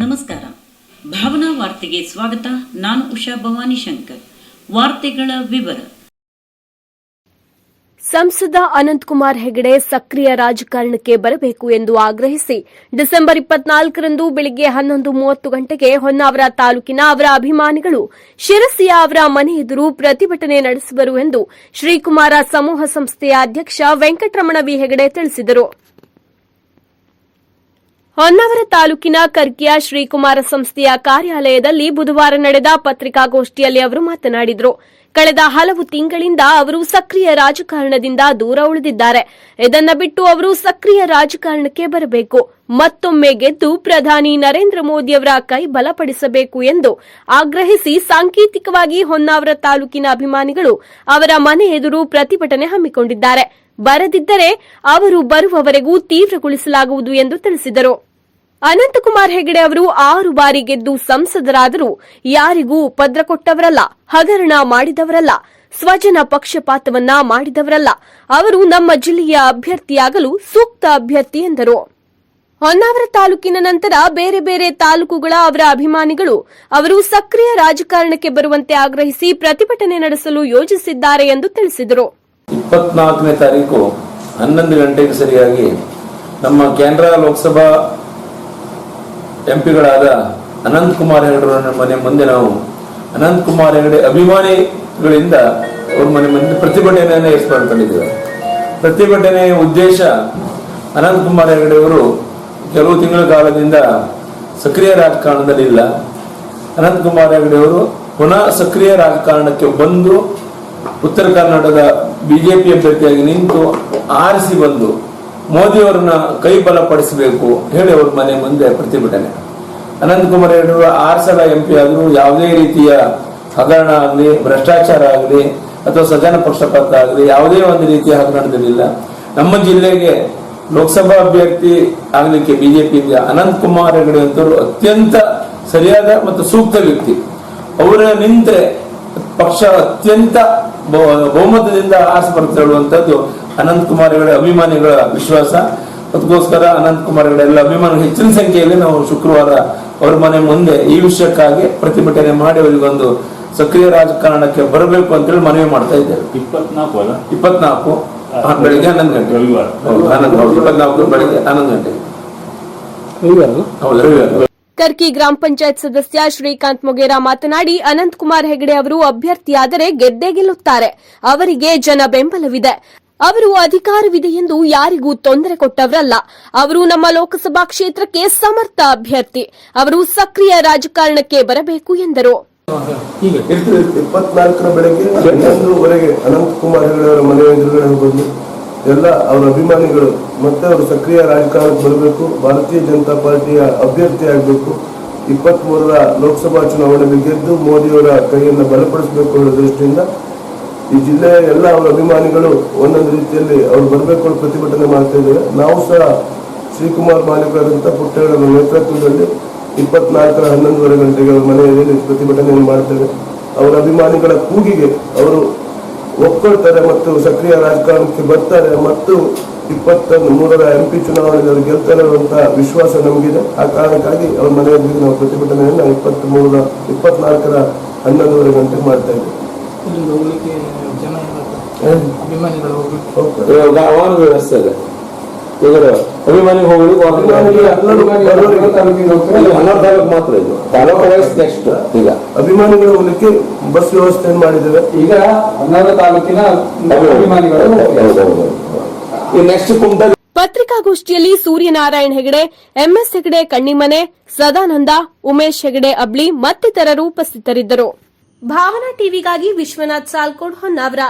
ನಮಸ್ಕಾರ. ಭಾವನಾ ವಾರ್ತೆಗೆ ಸ್ವಾಗತ. ನಾನು ಉಷಾ ಭವಾನಿ ಶಂಕರ್. ವಾರ್ತೆಗಳ ವಿವರ. ಸಂಸದ ಅನಂತಕುಮಾರ್ ಹೆಗಡೆ ಸಕ್ರಿಯ ರಾಜಕಾರಣಕ್ಕೆ ಬರಬೇಕು ಎಂದು ಆಗ್ರಹಿಸಿ ಡಿಸೆಂಬರ್ ಇಪ್ಪತ್ನಾಲ್ಕರಂದು ಬೆಳಗ್ಗೆ ಹನ್ನೊಂದು ಮೂವತ್ತು ಗಂಟೆಗೆ ಹೊನ್ನಾವರ ತಾಲೂಕಿನ ಅವರ ಅಭಿಮಾನಿಗಳು ಶಿರಸಿಯ ಅವರ ಮನೆ ಎದುರು ಪ್ರತಿಭಟನೆ ನಡೆಸುವರು ಎಂದು ಶ್ರೀಕುಮಾರ ಸಮೂಹ ಸಂಸ್ಥೆಯ ಅಧ್ಯಕ್ಷ ವೆಂಕಟರಮಣವಿ ಹೆಗಡೆ ತಿಳಿಸಿದರು. ಹೊನ್ನಾವರ ತಾಲೂಕಿನ ಕರ್ಕಿಯ ಶ್ರೀಕುಮಾರ ಸಂಸ್ಥೆಯ ಕಾರ್ಯಾಲಯದಲ್ಲಿ ಬುಧವಾರ ನಡೆದ ಪತ್ರಿಕಾಗೋಷ್ಠಿಯಲ್ಲಿ ಅವರು ಮಾತನಾಡಿದರು. ಕಳೆದ ಹಲವು ತಿಂಗಳಿಂದ ಅವರು ಸಕ್ರಿಯ ರಾಜಕಾರಣದಿಂದ ದೂರ ಉಳಿದಿದ್ದಾರೆ. ಇದನ್ನ ಬಿಟ್ಟು ಅವರು ಸಕ್ರಿಯ ರಾಜಕಾರಣಕ್ಕೆ ಬರಬೇಕು. ಮತ್ತೊಮ್ಮೆ ಗೆದ್ದು ಪ್ರಧಾನಿ ನರೇಂದ್ರ ಮೋದಿಯವರ ಕೈ ಬಲಪಡಿಸಬೇಕು ಎಂದು ಆಗ್ರಹಿಸಿ ಸಾಂಕೇತಿಕವಾಗಿ ಹೊನ್ನಾವರ ತಾಲೂಕಿನ ಅಭಿಮಾನಿಗಳು ಅವರ ಮನೆ ಎದುರು ಪ್ರತಿಭಟನೆ ಹಮ್ಮಿಕೊಂಡಿದ್ದಾರೆ. ಬರದಿದ್ದರೆ ಅವರು ಬರುವವರೆಗೂ ತೀವ್ರಗೊಳಿಸಲಾಗುವುದು ಎಂದು ತಿಳಿಸಿದರು. ಅನಂತಕುಮಾರ್ ಹೆಗಡೆ ಅವರು ಆರು ಬಾರಿ ಗೆದ್ದು ಸಂಸದರಾದರೂ ಯಾರಿಗೂ ಉಪದ್ರ ಕೊಟ್ಟವರಲ್ಲ, ಹಗರಣ ಮಾಡಿದವರಲ್ಲ, ಸ್ವಜನ ಪಕ್ಷಪಾತವನ್ನ ಮಾಡಿದವರಲ್ಲ. ಅವರು ನಮ್ಮ ಜಿಲ್ಲೆಯ ಅಭ್ಯರ್ಥಿಯಾಗಲು ಸೂಕ್ತ ಅಭ್ಯರ್ಥಿ ಎಂದರು. ಹೊನ್ನಾವರ ತಾಲೂಕಿನ ನಂತರ ಬೇರೆ ಬೇರೆ ತಾಲೂಕುಗಳ ಅವರ ಅಭಿಮಾನಿಗಳು ಅವರು ಸಕ್ರಿಯ ರಾಜಕಾರಣಕ್ಕೆ ಬರುವಂತೆ ಆಗ್ರಹಿಸಿ ಪ್ರತಿಭಟನೆ ನಡೆಸಲು ಯೋಜಿಸಿದ್ದಾರೆ ಎಂದು ತಿಳಿಸಿದರು. ಇಪ್ಪತ್ನಾಲ್ಕನೇ ತಾರೀಕು ಹನ್ನೊಂದು ಗಂಟೆಗೆ ಸರಿಯಾಗಿ ನಮ್ಮ ಕೇಂದ್ರ ಲೋಕಸಭಾ ಎಂಪಿಗಳಾದ ಅನಂತ್ ಕುಮಾರ್ ಹೆಗಡೆ ಮನೆ ಮುಂದೆ ನಾವು ಅನಂತ್ ಕುಮಾರ್ ಹೆಗಡೆ ಅಭಿಮಾನಿಗಳಿಂದ ಅವ್ರ ಮನೆ ಮುಂದೆ ಪ್ರತಿಭಟನೆಯನ್ನು ಏರ್ಪಡ್ಕೊಂಡಿದ್ದೇವೆ ಪ್ರತಿಭಟನೆಯ ಉದ್ದೇಶ ಅನಂತ್ ಕುಮಾರ್ ಹೆಗಡೆ ಅವರು ಕೆಲವು ತಿಂಗಳ ಕಾಲದಿಂದ ಸಕ್ರಿಯ ರಾಜಕಾರಣದಲ್ಲಿಲ್ಲ ಅನಂತ್ ಕುಮಾರ್ ಹೆಗಡೆ ಅವರು ಪುನಃ ಸಕ್ರಿಯ ರಾಜಕಾರಣಕ್ಕೆ ಬಂದು ಉತ್ತರ ಕರ್ನಾಟಕದ ಬಿಜೆಪಿ ಅಭ್ಯರ್ಥಿಯಾಗಿ ನಿಂತು ಆರಿಸಿ ಬಂದು ಮೋದಿಯವರನ್ನ ಕೈ ಬಲಪಡಿಸಬೇಕು ಹೇಳಿ ಅವ್ರ ಮನೆ ಮುಂದೆ ಪ್ರತಿಭಟನೆ. ಅನಂತಕುಮಾರ್ ಹೇಳಿರುವ ಆರು ಸಲ ಎಂ ಪಿ ಆದರೂ ಯಾವುದೇ ರೀತಿಯ ಹಗರಣ ಆಗಲಿ, ಭ್ರಷ್ಟಾಚಾರ ಆಗಲಿ, ಅಥವಾ ಸಜನ ಪಕ್ಷಪಾತ ಆಗಲಿ, ಯಾವುದೇ ಒಂದು ರೀತಿಯ ಹಗರಣದಲ್ಲಿಲ್ಲ ನಮ್ಮ ಜಿಲ್ಲೆಗೆ ಲೋಕಸಭಾ ಅಭ್ಯರ್ಥಿ ಆಗಲಿಕ್ಕೆ ಬಿಜೆಪಿಯಿಂದ ಅನಂತ್ ಕುಮಾರ್ ಹೆಗಡೆ ಅಂತವರು ಅತ್ಯಂತ ಸರಿಯಾದ ಮತ್ತು ಸೂಕ್ತ ವ್ಯಕ್ತಿ. ಅವರ ನಿಂದೆ ಪಕ್ಷ ಅತ್ಯಂತ ಬಹುಮತದಿಂದ ಆರಿಸಿ ಬರುತ್ತೆ ಹೇಳುವಂತದ್ದು ಅನಂತ್ ಕುಮಾರ್ ಹೆಗಡೆ ಅಭಿಮಾನಿಗಳ ವಿಶ್ವಾಸ. ಅದಕ್ಕೋಸ್ಕರ ಅನಂತ್ ಕುಮಾರ್ ಹೆಗಡೆ ಎಲ್ಲ ಅಭಿಮಾನಿಗಳು ಹೆಚ್ಚಿನ ಸಂಖ್ಯೆಯಲ್ಲಿ ನಾವು ಶುಕ್ರವಾರ ಅವರ ಮನೆ ಮುಂದೆ ಈ ವಿಷಯಕ್ಕಾಗಿ ಪ್ರತಿಭಟನೆ ಮಾಡಿ ಅವರಿಗೊಂದು ಸಕ್ರಿಯ ರಾಜಕಾರಣಕ್ಕೆ ಬರಬೇಕು ಅಂತೇಳಿ ಮನವಿ ಮಾಡ್ತಾ ಇದ್ದೇವೆ. ಇಪ್ಪತ್ನಾಲ್ಕು ಅಲ್ಲ? ಇಪ್ಪತ್ನಾಲ್ಕು. ಬೆಳಿಗ್ಗೆ ಹನ್ನೊಂದು ಗಂಟೆ. ರವಿವಾರ. ಹನ್ನೊಂದು ಇಪ್ಪತ್ನಾಲ್ಕು ಬೆಳಿಗ್ಗೆ ಹನ್ನೊಂದು ಗಂಟೆ. ಹೌದು ರವಿವಾರ. ಕರ್ಕಿ ಗ್ರಾಮ ಪಂಚಾಯತ್ ಸದಸ್ಯ ಶ್ರೀಕಾಂತ್ ಮೊಗೇರಾ ಮಾತನಾಡಿ, ಅನಂತಕುಮಾರ್ ಹೆಗಡೆ ಅವರು ಅಭ್ಯರ್ಥಿಯಾದರೆ ಗೆದ್ದೇ ಗೆಲ್ಲುತ್ತಾರೆ. ಅವರಿಗೆ ಜನ ಬೆಂಬಲವಿದೆ. ಅವರು ಅಧಿಕಾರವಿದೆ ಎಂದು ಯಾರಿಗೂ ತೊಂದರೆ ಕೊಟ್ಟವರಲ್ಲ. ಅವರು ನಮ್ಮ ಲೋಕಸಭಾ ಕ್ಷೇತ್ರಕ್ಕೆ ಸಮರ್ಥ ಅಭ್ಯರ್ಥಿ. ಅವರು ಸಕ್ರಿಯ ರಾಜಕಾರಣಕ್ಕೆ ಬರಬೇಕು ಎಂದರು. ಇಪ್ಪತ್ನಾಲ್ಕರ ಬೆಳಗ್ಗೆ ಹನ್ನೊಂದುವರೆಗೆ ಅನಂತ್ ಕುಮಾರ್ ಹೆಗಡೆ ಅವರ ಮನೆ ಎದುರುಗಡೆ ಬಂದು ಎಲ್ಲ ಅವರ ಅಭಿಮಾನಿಗಳು, ಮತ್ತೆ ಅವರು ಸಕ್ರಿಯ ರಾಜಕಾರಣಕ್ಕೆ ಬರಬೇಕು, ಭಾರತೀಯ ಜನತಾ ಪಾರ್ಟಿಯ ಅಭ್ಯರ್ಥಿ ಆಗಬೇಕು. ಇಪ್ಪತ್ತ್ ಮೂರರ ಲೋಕಸಭಾ ಚುನಾವಣೆಯಲ್ಲಿ ಗೆದ್ದು ಮೋದಿಯವರ ಕೈಯನ್ನು ಬಲಪಡಿಸಬೇಕು ಅನ್ನೋ ದೃಷ್ಟಿಯಿಂದ ಈ ಜಿಲ್ಲೆಯ ಎಲ್ಲ ಅವರ ಅಭಿಮಾನಿಗಳು ಒಂದೊಂದು ರೀತಿಯಲ್ಲಿ ಅವರು ಬರಬೇಕು ಪ್ರತಿಭಟನೆ ಮಾಡ್ತಾ ಇದ್ದೇವೆ ನಾವು ಸಹ ಶ್ರೀಕುಮಾರ್ ಮಾಲೀಕರಾದಂಥ ಪುಟ್ಟಗಳ ನೇತೃತ್ವದಲ್ಲಿ ಇಪ್ಪತ್ನಾಲ್ಕರ ಹನ್ನೊಂದುವರೆ ಗಂಟೆಗೆ ಅವರ ಮನೆಯಲ್ಲಿ ಪ್ರತಿಭಟನೆಯನ್ನು ಮಾಡ್ತೇವೆ ಅವರ ಅಭಿಮಾನಿಗಳ ಕೂಗಿಗೆ ಅವರು ಒಪ್ಕೊಳ್ತಾರೆ ಮತ್ತು ಸಕ್ರಿಯ ರಾಜಕಾರಣಕ್ಕೆ ಬರ್ತಾರೆ ಮತ್ತು ಇಪ್ಪತ್ತ ಮೂರರ ಎಂ ಪಿ ಚುನಾವಣೆಯಲ್ಲಿ ಅವರು ಗೆಲ್ತಾರೆ ಅನ್ನುವಂಥ ವಿಶ್ವಾಸ ನಮಗಿದೆ. ಆ ಕಾರಣಕ್ಕಾಗಿ ಅವರ ಮನೆಯಲ್ಲಿ ನಾವು ಪ್ರತಿಭಟನೆಯನ್ನು ಇಪ್ಪತ್ತ್ ಮೂರರ ಇಪ್ಪತ್ನಾಲ್ಕರ ಹನ್ನೊಂದುವರೆ ಗಂಟೆಗೆ ಮಾಡ್ತಾ ಇದ್ದೆ. ಇಲ್ಲಿಂದ ಜನ ಇರುತ್ತೆ. ಅಭಿಮಾನಿಗಳು ಹೋಗ್ಲಿಕ್ಕೆ. ಹೋಗ್ತಾರೆ. ಇವಾಗ ವ್ಯವಸ್ಥೆ ಇದೆ. ಅಭಿಮಾನಿಗೆ ಹೋಗ್ಲಿಕ್ಕೆ ಹನ್ನೊಂದು ತಾಲೂಕು ಮಾತ್ರ ಇದು. ತಾಲೂಕು ವೈಸ್ ನೆಕ್ಸ್ಟ್ ಈಗ ಅಭಿಮಾನಿಗಳು ಹೋಗ್ಲಿಕ್ಕೆ ಬಸ್ ವ್ಯವಸ್ಥೆ ಮಾಡಿದ್ದೇವೆ? ಈಗ ಹನ್ನೆರಡು ತಾಲೂಕಿನ ಅಭಿಮಾನಿಗಳು. ಈ ನೆಕ್ಸ್ಟ್ ಕುಮಟಾ ಪತ್ರಿಕಾಗೋಷ್ಠಿಯಲ್ಲಿ ಸೂರ್ಯನಾರಾಯಣ ಹೆಗಡೆ ಎಂಎಸ್ ಹೆಗಡೆ ಕಣ್ಣಿಮನೆ ಸದಾನಂದ ಉಮೇಶ್ ಹೆಗಡೆ ಅಬ್ಳಿ ಮತ್ತಿತರರು ಉಪಸ್ಥಿತರಿದ್ದರು. ಭಾವನಾ ಟಿವಿಗಾಗಿ ವಿಶ್ವನಾಥ್ ಸಾಲ್ಕೋಡ್ ಹೊನ್ನಾವರ.